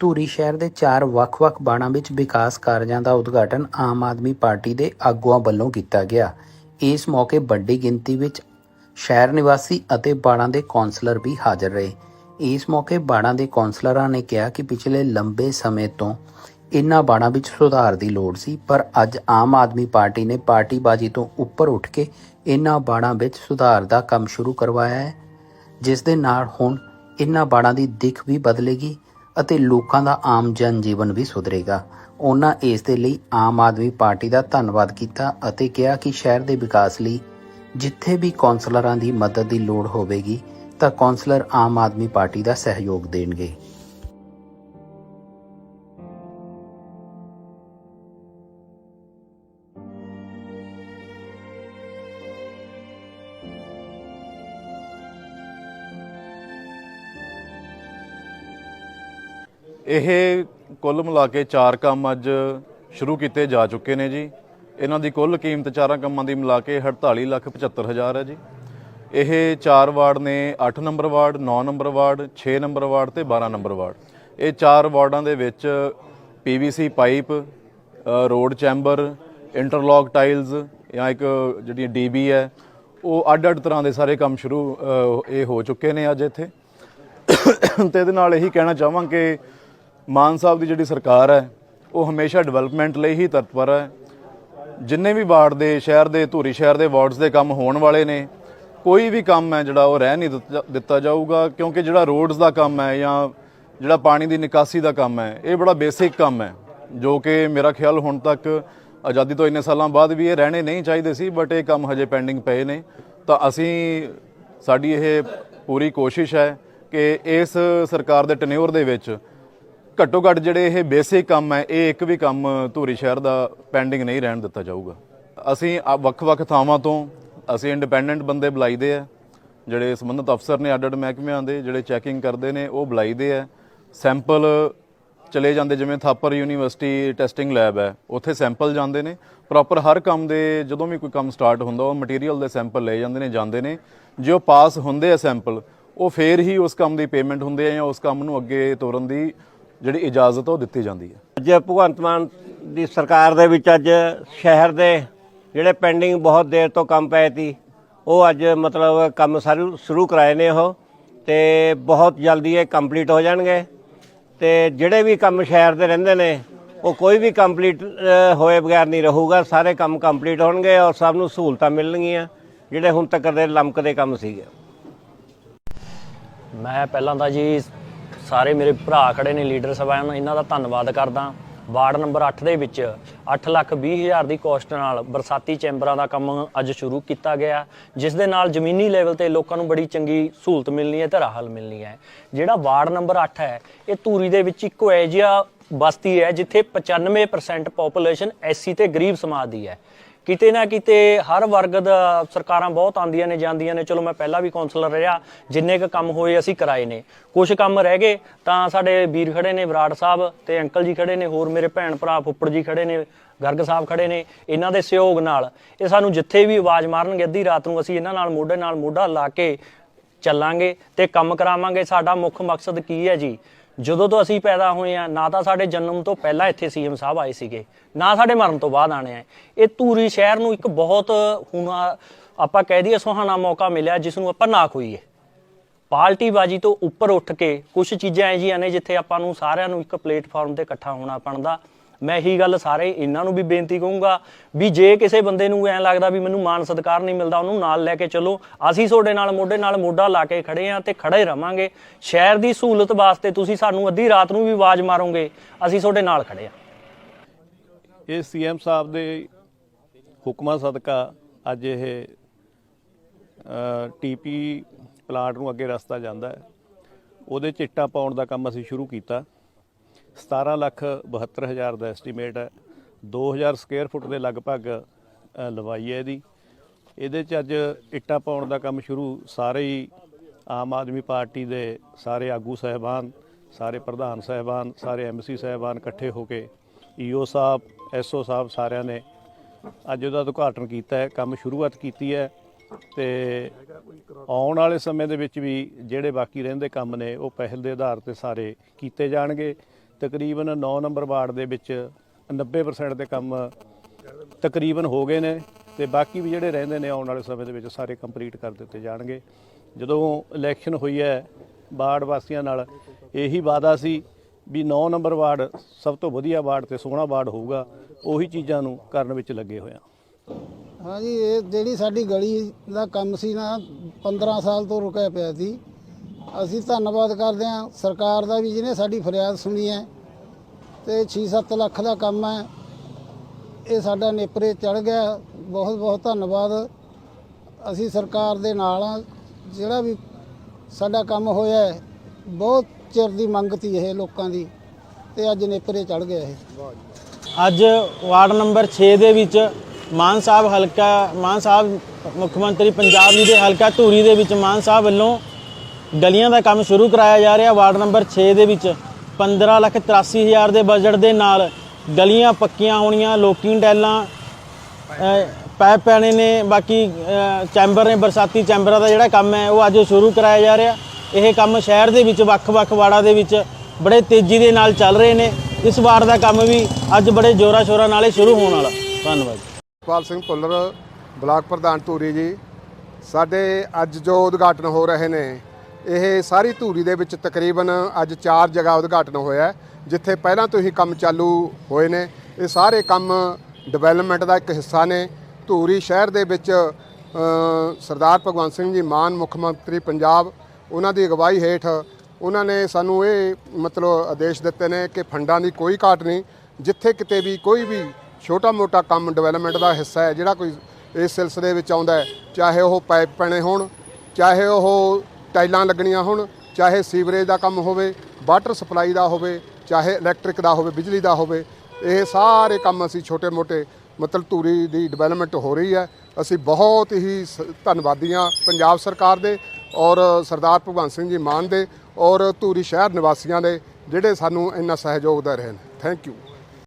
ਧੂਰੀ ਸ਼ਹਿਰ ਦੇ ਚਾਰ ਵੱਖ-ਵੱਖ ਬਾੜਾਂ ਵਿੱਚ ਵਿਕਾਸ ਕਾਰਜਾਂ ਦਾ ਉਦਘਾਟਨ ਆਮ ਆਦਮੀ ਪਾਰਟੀ ਦੇ ਆਗੂਆਂ ਵੱਲੋਂ ਕੀਤਾ ਗਿਆ। ਇਸ ਮੌਕੇ ਵੱਡੀ ਗਿਣਤੀ ਵਿੱਚ ਸ਼ਹਿਰ ਨਿਵਾਸੀ ਅਤੇ ਬਾੜਾਂ ਦੇ ਕੌਂਸਲਰ ਵੀ ਹਾਜ਼ਰ ਰਹੇ। ਇਸ ਮੌਕੇ ਬਾੜਾਂ ਦੇ ਕੌਂਸਲਰਾਂ ਨੇ ਕਿਹਾ ਕਿ ਪਿਛਲੇ ਲੰਬੇ ਸਮੇਂ ਤੋਂ ਇਨ੍ਹਾਂ ਬਾਣਾਂ ਵਿੱਚ ਸੁਧਾਰ ਦੀ ਲੋੜ ਸੀ, ਪਰ ਅੱਜ ਆਮ ਆਦਮੀ ਪਾਰਟੀ ਨੇ ਪਾਰਟੀਬਾਜ਼ੀ ਤੋਂ ਉੱਪਰ ਉੱਠ ਕੇ ਇਨ੍ਹਾਂ ਬਾੜਾਂ ਵਿੱਚ ਸੁਧਾਰ ਦਾ ਕੰਮ ਸ਼ੁਰੂ ਕਰਵਾਇਆ ਹੈ, ਜਿਸ ਦੇ ਨਾਲ ਹੁਣ ਇਨ੍ਹਾਂ ਬਾਣਾਂ ਦੀ ਦਿੱਖ ਵੀ ਬਦਲੇਗੀ। ਅਤੇ ਲੋਕਾਂ ਦਾ ਆਮ ਜਨ ਜੀਵਨ ਵੀ ਸੁਧਰੇਗਾ। ਉਹਨਾਂ ਇਸ ਦੇ ਲਈ ਆਮ ਆਦਮੀ ਪਾਰਟੀ ਦਾ ਧੰਨਵਾਦ ਕੀਤਾ ਅਤੇ ਕਿਹਾ ਕਿ ਸ਼ਹਿਰ ਦੇ ਵਿਕਾਸ ਲਈ ਜਿੱਥੇ ਵੀ ਕੌਂਸਲਰਾਂ ਦੀ ਮਦਦ ਦੀ ਲੋੜ ਹੋਵੇਗੀ, ਤਾਂ ਕੌਂਸਲਰ ਆਮ ਆਦਮੀ ਪਾਰਟੀ ਦਾ ਸਹਿਯੋਗ ਦੇਣਗੇ। ਇਹ ਕੁੱਲ ਮਿਲਾ ਕੇ ਚਾਰ ਕੰਮ ਅੱਜ ਸ਼ੁਰੂ ਕੀਤੇ ਜਾ ਚੁੱਕੇ ਨੇ ਜੀ। ਇਹਨਾਂ ਦੀ ਕੁੱਲ ਕੀਮਤ ਚਾਰਾਂ ਕੰਮਾਂ ਦੀ ਮਿਲਾ ਕੇ 48 ਲੱਖ 75 ਹਜ਼ਾਰ ਹੈ ਜੀ। ਇਹ ਚਾਰ ਵਾਰਡ ਨੇ 8 number ward 9 number ward 6 number ward ਤੇ 12 ਨੰਬਰ ਵਾਰਡ। ਇਹ ਚਾਰ ਵਾਰਡਾਂ ਦੇ ਵਿੱਚ PVC pipe road chamber, interlock tiles ਜਾਂ ਇੱਕ ਜਿਹੜੀ ਡੀਬੀ ਹੈ, ਉਹ ਅੱਡ-ਅੱਡ ਤਰ੍ਹਾਂ ਦੇ ਸਾਰੇ ਕੰਮ ਸ਼ੁਰੂ ਇਹ ਹੋ ਚੁੱਕੇ ਨੇ ਅੱਜ ਇੱਥੇ। ਤੇ ਇਹਦੇ ਨਾਲ ਇਹੀ ਕਹਿਣਾ ਚਾਹਾਂ ਕਿ ਮਾਨ ਸਾਹਿਬ ਦੀ ਜਿਹੜੀ ਸਰਕਾਰ ਹੈ, ਉਹ ਹਮੇਸ਼ਾ ਡਿਵੈਲਪਮੈਂਟ ਲਈ ਹੀ ਤਤਪਰ ਹੈ। ਜਿੰਨੇ ਵੀ ਵਾਰਡ ਦੇ ਸ਼ਹਿਰ ਦੇ, ਧੂਰੀ ਸ਼ਹਿਰ ਦੇ ਵਾਰਡਸ ਦੇ ਕੰਮ ਹੋਣ ਵਾਲੇ ਨੇ, ਕੋਈ ਵੀ ਕੰਮ ਹੈ ਜਿਹੜਾ ਉਹ ਰਹਿ ਨਹੀਂ ਦਿੱਤਾ- ਦਿੱਤਾ ਜਾਊਗਾ, ਕਿਉਂਕਿ ਜਿਹੜਾ ਰੋਡਸ ਦਾ ਕੰਮ ਹੈ ਜਾਂ ਜਿਹੜਾ ਪਾਣੀ ਦੀ ਨਿਕਾਸੀ ਦਾ ਕੰਮ ਹੈ, ਇਹ ਬੜਾ ਬੇਸਿਕ ਕੰਮ ਹੈ, ਜੋ ਕਿ ਮੇਰਾ ਖਿਆਲ ਹੁਣ ਤੱਕ ਆਜ਼ਾਦੀ ਤੋਂ ਇੰਨੇ ਸਾਲਾਂ ਬਾਅਦ ਵੀ ਇਹ ਰਹਿਣੇ ਨਹੀਂ ਚਾਹੀਦੇ ਸੀ ਬਟ ਇਹ ਕੰਮ ਹਜੇ ਪੈਂਡਿੰਗ ਪਏ ਨੇ। ਤਾਂ ਅਸੀਂ, ਸਾਡੀ ਇਹ ਪੂਰੀ ਕੋਸ਼ਿਸ਼ ਹੈ ਕਿ ਇਸ ਸਰਕਾਰ ਦੇ ਟੈਨਿਓਰ ਦੇ ਵਿੱਚ ਘੱਟੋ ਘੱਟ ਜਿਹੜੇ ਇਹ ਬੇਸਿਕ ਕੰਮ ਹੈ, ਇਹ ਇੱਕ ਵੀ ਕੰਮ ਧੂਰੀ ਸ਼ਹਿਰ ਦਾ ਪੈਂਡਿੰਗ ਨਹੀਂ ਰਹਿਣ ਦਿੱਤਾ ਜਾਊਗਾ। ਅਸੀਂ ਆ ਵੱਖ-ਵੱਖ ਥਾਵਾਂ ਤੋਂ ਅਸੀਂ ਇੰਡੀਪੈਂਡੈਂਟ ਬੰਦੇ ਬੁਲਾਈਦੇ ਆ, ਜਿਹੜੇ ਸੰਬੰਧਿਤ ਅਫਸਰ ਨੇ ਅੱਡ-ਅੱਡ ਮਹਿਕਮਿਆਂ ਦੇ, ਜਿਹੜੇ ਚੈਕਿੰਗ ਕਰਦੇ ਨੇ, ਉਹ ਬੁਲਾਈਦੇ ਆ। ਸੈਂਪਲ ਚਲੇ ਜਾਂਦੇ, ਜਿਵੇਂ ਥਾਪਰ ਯੂਨੀਵਰਸਿਟੀ ਟੈਸਟਿੰਗ ਲੈਬ ਹੈ, ਉੱਥੇ ਸੈਂਪਲ ਜਾਂਦੇ ਨੇ। ਪ੍ਰੋਪਰ ਹਰ ਕੰਮ ਦੇ ਜਦੋਂ ਵੀ ਕੋਈ ਕੰਮ ਸਟਾਰਟ ਹੁੰਦਾ, ਉਹ ਮਟੀਰੀਅਲ ਦੇ ਸੈਂਪਲ ਲਏ ਜਾਂਦੇ ਨੇ ਜਾਂਦੇ ਨੇ। ਜੇ ਉਹ ਪਾਸ ਹੁੰਦੇ ਆ ਸੈਂਪਲ ਉਹ ਫੇਰ ਹੀ ਉਸ ਕੰਮ ਦੀ ਪੇਮੈਂਟ ਹੁੰਦੇ ਹੈ ਜਾਂ ਉਸ ਕੰਮ ਨੂੰ ਅੱਗੇ ਤੋਰਨ ਦੀ ਜਿਹੜੀ ਇਜਾਜ਼ਤ ਉਹ ਦਿੱਤੀ ਜਾਂਦੀ ਹੈ। ਅੱਜ ਭਗਵੰਤ ਮਾਨ ਦੀ ਸਰਕਾਰ ਦੇ ਵਿੱਚ ਅੱਜ ਸ਼ਹਿਰ ਦੇ ਜਿਹੜੇ ਪੈਂਡਿੰਗ ਬਹੁਤ ਦੇਰ ਤੋਂ ਕੰਮ ਪਏ ਸੀ ਉਹ ਅੱਜ ਮਤਲਬ ਕੰਮ ਸਾਰੇ ਸ਼ੁਰੂ ਕਰਾਏ ਨੇ ਉਹ ਤੇ ਬਹੁਤ ਜਲਦੀ ਇਹ ਕੰਪਲੀਟ ਹੋ ਜਾਣਗੇ ਤੇ ਜਿਹੜੇ ਵੀ ਕੰਮ ਸ਼ਹਿਰ ਦੇ ਰਹਿੰਦੇ ਨੇ ਉਹ ਕੋਈ ਵੀ ਕੰਪਲੀਟ ਹੋਏ ਬਗੈਰ ਨਹੀਂ ਰਹੂਗਾ ਸਾਰੇ ਕੰਮ ਕੰਪਲੀਟ ਹੋਣਗੇ ਔਰ ਸਭ ਨੂੰ ਸਹੂਲਤਾਂ ਮਿਲਣਗੀਆਂ ਜਿਹੜੇ ਹੁਣ ਤੱਕ ਦੇ ਲੰਮਕਦੇ ਕੰਮ ਸੀਗੇ। ਮੈਂ ਪਹਿਲਾਂ ਤਾਂ ਜੀ ਸਾਰੇ ਮੇਰੇ ਭਰਾ ਖੜੇ ਨੇ ਲੀਡਰ ਸਭਾਵਾਂ ਇਹਨਾਂ ਦਾ ਧੰਨਵਾਦ ਕਰਦਾ। ਵਾਰਡ ਨੰਬਰ 8 ਦੇ ਵਿੱਚ 8 ਲੱਖ 20 ਹਜ਼ਾਰ ਦੀ ਕੋਸਟ ਨਾਲ ਬਰਸਾਤੀ ਚੈਂਬਰਾਂ ਦਾ ਕੰਮ ਅੱਜ ਸ਼ੁਰੂ ਕੀਤਾ ਗਿਆ, ਜਿਸ ਦੇ ਨਾਲ ਜ਼ਮੀਨੀ ਲੈਵਲ ਤੇ ਲੋਕਾਂ ਨੂੰ ਬੜੀ ਚੰਗੀ ਸਹੂਲਤ ਮਿਲਣੀ ਹੈ ਤੇ ਰਾਹਤ ਮਿਲਣੀ ਹੈ। ਜਿਹੜਾ ਵਾਰਡ ਨੰਬਰ 8 ਹੈ, ਇਹ ਧੂਰੀ ਦੇ ਵਿੱਚ ਇੱਕੋ ਹੈ ਜਿਹਾ ਬਸਤੀ ਹੈ ਜਿੱਥੇ 95% ਪੋਪੂਲੇਸ਼ਨ ਐਸਸੀ ਤੇ ਗਰੀਬ ਸਮਾਜ ਦੀ ਹੈ। ਕਿਤੇ ਨਾ ਕਿਤੇ ਹਰ ਵਰਗ ਦਾ ਸਰਕਾਰਾਂ ਬਹੁਤ ਆਂਦੀਆਂ ਨੇ, ਜਾਂਦੀਆਂ ਨੇ। ਚਲੋ ਮੈਂ ਪਹਿਲਾਂ ਵੀ ਕਾਉਂਸਲਰ ਰਿਹਾ, ਜਿੰਨੇ ਕ ਕੰਮ ਹੋਏ ਅਸੀਂ ਕਰਾਏ ਨੇ। ਕੁਝ ਕੰਮ ਰਹਿ ਗਏ, ਤਾਂ ਸਾਡੇ ਵੀਰ ਖੜੇ ਨੇ ਬਰਾੜ ਸਾਹਿਬ ਤੇ ਅੰਕਲ ਜੀ ਖੜੇ ਨੇ, ਹੋਰ ਮੇਰੇ ਭੈਣ ਭਰਾ ਫੁੱਪੜ ਜੀ ਖੜੇ ਨੇ, ਗਰਗ ਸਾਹਿਬ ਖੜੇ ਨੇ, ਇਹਨਾਂ ਦੇ ਸਹਿਯੋਗ ਨਾਲ। ਇਹ ਸਾਨੂੰ ਜਿੱਥੇ ਵੀ ਆਵਾਜ਼ ਮਾਰਨਗੇ, ਅੱਧੀ ਰਾਤ ਨੂੰ ਅਸੀਂ ਇਹਨਾਂ ਨਾਲ ਮੋਢੇ ਨਾਲ ਮੋਢਾ ਲਾ ਕੇ ਚੱਲਾਂਗੇ ਤੇ ਕੰਮ ਕਰਾਵਾਂਗੇ। ਸਾਡਾ ਮੁੱਖ ਮਕਸਦ ਕੀ ਹੈ ਜੀ? ਜਦੋਂ ਤੋਂ ਅਸੀਂ ਪੈਦਾ ਹੋਏ ਆ, ਨਾ ਤਾਂ ਸਾਡੇ ਜਨਮ ਤੋਂ ਪਹਿਲਾਂ ਇੱਥੇ ਸੀਐਮ ਸਾਹਿਬ ਆਏ ਸੀਗੇ, ਨਾ ਸਾਡੇ ਮਰਨ ਤੋਂ ਬਾਅਦ ਆਣੇ ਆ ਇਹ ਧੂਰੀ ਸ਼ਹਿਰ ਨੂੰ ਇੱਕ ਬਹੁਤ ਹੁਣ ਆਪਾਂ ਕਹਿ ਦਈਏ ਸੁਹਾਣਾ ਮੌਕਾ ਮਿਲਿਆ, ਜਿਸ ਨੂੰ ਆਪਾਂ ਨਾ ਖੋਈਏ। ਪਾਰਟੀਬਾਜੀ ਤੋਂ ਉੱਪਰ ਉੱਠ ਕੇ ਕੁਝ ਚੀਜ਼ਾਂ ਇਹ ਜਿਹੀਆਂ ਨੇ ਜਿੱਥੇ ਆਪਾਂ ਨੂੰ ਸਾਰਿਆਂ ਨੂੰ ਇੱਕ ਪਲੇਟਫਾਰਮ ਤੇ ਇਕੱਠਾ ਹੋਣਾ ਪੈਂਦਾ ਮੈਂ ਇਹੀ ਗੱਲ ਸਾਰੇ ਇਹਨਾਂ ਨੂੰ ਵੀ ਬੇਨਤੀ ਕਹੂੰਗਾ ਵੀ ਜੇ ਕਿਸੇ ਬੰਦੇ ਨੂੰ ਐਂ ਲੱਗਦਾ ਵੀ ਮੈਨੂੰ ਮਾਨ ਸਤਿਕਾਰ ਨਹੀਂ ਮਿਲਦਾ, ਉਹਨੂੰ ਨਾਲ ਲੈ ਕੇ ਚੱਲੋ। ਅਸੀਂ ਤੁਹਾਡੇ ਨਾਲ, ਮੋਢੇ ਨਾਲ ਮੋਢਾ ਲਾ ਕੇ ਖੜੇ ਆਂ ਤੇ ਖੜੇ ਰਵਾਂਗੇ। ਸ਼ਹਿਰ ਦੀ ਸਹੂਲਤ ਵਾਸਤੇ ਤੁਸੀਂ ਸਾਨੂੰ ਅੱਧੀ ਰਾਤ ਨੂੰ ਵੀ ਆਵਾਜ਼ ਮਾਰੋਗੇ, ਅਸੀਂ ਤੁਹਾਡੇ ਨਾਲ ਖੜੇ ਆਂ। ਇਹ ਸੀਐਮ ਸਾਹਿਬ ਦੇ ਹੁਕਮਾਂ ਸਦਕਾ ਅੱਜ ਇਹ ਟੀਪੀ ਪਲਾਟ ਨੂੰ ਅੱਗੇ ਰਸਤਾ ਜਾਂਦਾ ਹੈ। ਉਹਦੇ ਚਿੱਟਾ ਪਾਉਣ ਦਾ ਕੰਮ ਅਸੀਂ ਸ਼ੁਰੂ ਕੀਤਾ। 17 ਲੱਖ 72 ਹਜ਼ਾਰ ਦਾ ਐਸਟੀਮੇਟ ਹੈ। 2000 ਸਕੁਅਰ ਫੁੱਟ ਦੇ ਲਗਭਗ ਲਵਾਈ ਹੈ ਇਹਦੀ। ਇਹਦੇ ਚ ਅੱਜ ਇੱਟਾਂ ਪਾਉਣ ਦਾ ਕੰਮ ਸ਼ੁਰੂ ਸਾਰੇ ਹੀ ਆਮ ਆਦਮੀ ਪਾਰਟੀ ਦੇ ਸਾਰੇ ਆਗੂ ਸਹਿਬਾਨ, ਸਾਰੇ ਪ੍ਰਧਾਨ ਸਹਿਬਾਨ, ਸਾਰੇ ਐਮਸੀ ਸਹਿਬਾਨ ਇਕੱਠੇ ਹੋ ਕੇ ਈਓ ਸਾਹਿਬ ਐਸਓ ਸਾਹਿਬ ਸਾਰਿਆਂ ਨੇ ਅੱਜ ਉਹਦਾ ਉਦਘਾਟਨ ਕੀਤਾ ਹੈ, ਕੰਮ ਸ਼ੁਰੂਆਤ ਕੀਤੀ ਹੈ ਤੇ ਆਉਣ ਵਾਲੇ ਸਮੇਂ ਦੇ ਵਿੱਚ ਵੀ ਜਿਹੜੇ ਬਾਕੀ ਰਹਿੰਦੇ ਕੰਮ ਨੇ ਉਹ ਪਹਿਲ ਦੇ ਆਧਾਰ ਤੇ ਸਾਰੇ ਕੀਤੇ ਜਾਣਗੇ। ਤਕਰੀਬਨ 9 ਨੰਬਰ ਵਾਰਡ ਦੇ ਵਿੱਚ 90% ਦੇ ਕੰਮ ਤਕਰੀਬਨ ਹੋ ਗਏ ਨੇ ਤੇ ਬਾਕੀ ਵੀ ਜਿਹੜੇ ਰਹਿੰਦੇ ਨੇ ਆਉਣ ਵਾਲੇ ਸਮੇਂ ਦੇ ਵਿੱਚ ਸਾਰੇ ਕੰਪਲੀਟ ਕਰ ਦਿੱਤੇ ਜਾਣਗੇ। ਜਦੋਂ ਇਲੈਕਸ਼ਨ ਹੋਈ ਹੈ ਵਾਰਡ ਵਾਸੀਆਂ ਨਾਲ, ਇਹੀ ਵਾਅਦਾ ਸੀ ਵੀ 9 ਨੰਬਰ ਵਾਰਡ ਸਭ ਤੋਂ ਵਧੀਆ ਵਾਰਡ ਤੇ ਸੋਹਣਾ ਵਾਰਡ ਹੋਊਗਾ, ਉਹੀ ਚੀਜ਼ਾਂ ਨੂੰ ਕਰਨ ਵਿੱਚ ਲੱਗੇ ਹੋਏ ਆ। ਹਾਂਜੀ, ਇਹ ਜਿਹੜੀ ਸਾਡੀ ਗਲੀ ਦਾ ਕੰਮ ਸੀ ਨਾ 15 ਸਾਲ ਤੋਂ ਰੁਕਿਆ ਪਿਆ ਸੀ। ਅਸੀਂ ਧੰਨਵਾਦ ਕਰਦੇ ਹਾਂ ਸਰਕਾਰ ਦਾ ਵੀ ਜਿਹਨੇ ਸਾਡੀ ਫਰਿਆਦ ਸੁਣੀ ਹੈ ਤੇ 6-7 ਲੱਖ ਦਾ ਕੰਮ ਹੈ। ਇਹ ਸਾਡਾ ਨੇਪਰੇ ਚੜ ਗਿਆ। ਬਹੁਤ ਬਹੁਤ ਧੰਨਵਾਦ। ਅਸੀਂ ਸਰਕਾਰ ਦੇ ਨਾਲ ਹਾਂ। ਜਿਹੜਾ ਵੀ ਸਾਡਾ ਕੰਮ ਹੋਇਆ ਹੈ, ਬਹੁਤ ਚਿਰ ਦੀ ਮੰਗ ਤੀ ਇਹ ਲੋਕਾਂ ਦੀ ਤੇ ਅੱਜ ਨੇਪਰੇ ਚੜ ਗਿਆ ਇਹ। ਅੱਜ ਵਾਰਡ ਨੰਬਰ 6 ਦੇ ਵਿੱਚ ਮਾਨ ਸਾਹਿਬ ਹਲਕਾ, ਮਾਨ ਸਾਹਿਬ ਮੁੱਖ ਮੰਤਰੀ ਪੰਜਾਬ ਜੀ ਦੇ ਹਲਕਾ ਧੂਰੀ ਦੇ ਵਿੱਚ ਮਾਨ ਸਾਹਿਬ ਵੱਲੋਂ ਗਲੀਆਂ ਦਾ ਕੰਮ ਸ਼ੁਰੂ ਕਰਾਇਆ ਜਾ ਰਿਹਾ ਵਾਰਡ ਨੰਬਰ 6 ਦੇ ਵਿੱਚ। 15 ਲੱਖ 83 ਹਜ਼ਾਰ ਦੇ ਬਜਟ ਦੇ ਨਾਲ ਗਲੀਆਂ ਪੱਕੀਆਂ ਹੋਣੀਆਂ, ਲੋਕਿੰਗ ਟੈਲਾਂ ਪੈਪ ਪੈਣੇ ਨੇ, ਬਾਕੀ ਚੈਂਬਰ ਨੇ, ਬਰਸਾਤੀ ਚੈਂਬਰਾਂ ਦਾ ਜਿਹੜਾ ਕੰਮ ਹੈ, ਉਹ ਅੱਜ ਸ਼ੁਰੂ ਕਰਾਇਆ ਜਾ ਰਿਹਾ। ਇਹ ਕੰਮ ਸ਼ਹਿਰ ਦੇ ਵਿੱਚ, ਵੱਖ-ਵੱਖ ਵਾਰਡਾਂ ਦੇ ਵਿੱਚ ਬੜੇ ਤੇਜ਼ੀ ਦੇ ਨਾਲ ਚੱਲ ਰਹੇ ਨੇ। ਇਸ ਵਾਰਡ ਦਾ ਕੰਮ ਵੀ ਅੱਜ ਬੜੇ ਜ਼ੋਰਾਂ ਸ਼ੋਰਾਂ ਨਾਲ ਹੀ ਸ਼ੁਰੂ ਹੋਣ ਵਾਲਾ। ਧੰਨਵਾਦ। ਪਾਲ ਸਿੰਘ ਭੁੱਲਰ, ਬਲਾਕ ਪ੍ਰਧਾਨ ਧੂਰੀ ਜੀ, ਸਾਡੇ ਅੱਜ ਜੋ ਉਦਘਾਟਨ ਹੋ ਰਹੇ ਨੇ ਇਹ ਸਾਰੀ ਧੂਰੀ ਦੇ ਵਿੱਚ ਤਕਰੀਬਨ ਅੱਜ ਚਾਰ ਜਗ੍ਹਾ ਉਦਘਾਟਨ ਹੋਇਆ ਜਿੱਥੇ ਪਹਿਲਾਂ ਤੋਂ ਹੀ ਕੰਮ ਚਾਲੂ ਹੋਏ ਨੇ। ਇਹ ਸਾਰੇ ਕੰਮ ਡਿਵੈਲਪਮੈਂਟ ਦਾ ਇੱਕ ਹਿੱਸਾ ਨੇ। ਧੂਰੀ ਸ਼ਹਿਰ ਦੇ ਵਿੱਚ ਸਰਦਾਰ ਭਗਵੰਤ ਸਿੰਘ ਜੀ ਮਾਨ, ਮੁੱਖ ਮੰਤਰੀ ਪੰਜਾਬ, ਉਹਨਾਂ ਦੀ ਅਗਵਾਈ ਹੇਠ ਉਹਨਾਂ ਨੇ ਸਾਨੂੰ ਇਹ ਮਤਲਬ ਆਦੇਸ਼ ਦਿੱਤੇ ਨੇ ਕਿ ਫੰਡਾਂ ਦੀ ਕੋਈ ਘਾਟ ਨਹੀਂ, ਜਿੱਥੇ ਕਿਤੇ ਵੀ ਕੋਈ ਵੀ ਛੋਟਾ ਮੋਟਾ ਕੰਮ ਡਿਵੈਲਪਮੈਂਟ ਦਾ ਹਿੱਸਾ ਹੈ, ਜਿਹੜਾ ਕੋਈ ਇਸ ਸਿਲਸਿਲੇ ਵਿੱਚ ਆਉਂਦਾ ਚਾਹੇ ਉਹ ਪਾਈਪ ਪੈਣੇ ਹੋਣ, ਚਾਹੇ ਉਹ ਟਾਈਲਾਂ ਲੱਗਣੀਆਂ ਹੋਣ, ਚਾਹੇ ਸੀਵਰੇਜ ਦਾ ਕੰਮ ਹੋਵੇ, ਵਾਟਰ ਸਪਲਾਈ ਦਾ ਹੋਵੇ, ਚਾਹੇ ਇਲੈਕਟ੍ਰਿਕ ਦਾ ਹੋਵੇ, ਬਿਜਲੀ ਦਾ ਹੋਵੇ, ਇਹ ਸਾਰੇ ਕੰਮ ਅਸੀਂ ਛੋਟੇ ਮੋਟੇ ਮਤਲਬ ਧੂਰੀ ਦੀ ਡਿਵੈਲਪਮੈਂਟ ਹੋ ਰਹੀ ਹੈ। ਅਸੀਂ ਬਹੁਤ ਹੀ ਸ- ਧੰਨਵਾਦੀ ਹਾਂ ਪੰਜਾਬ ਸਰਕਾਰ ਦੇ ਔਰ ਸਰਦਾਰ ਭਗਵੰਤ ਸਿੰਘ ਜੀ ਮਾਨ ਦੇ ਔਰ ਧੂਰੀ ਸ਼ਹਿਰ ਨਿਵਾਸੀਆਂ ਦੇ, ਜਿਹੜੇ ਸਾਨੂੰ ਇੰਨਾ ਸਹਿਯੋਗ ਦੇ ਰਹੇ ਨੇ। Thank you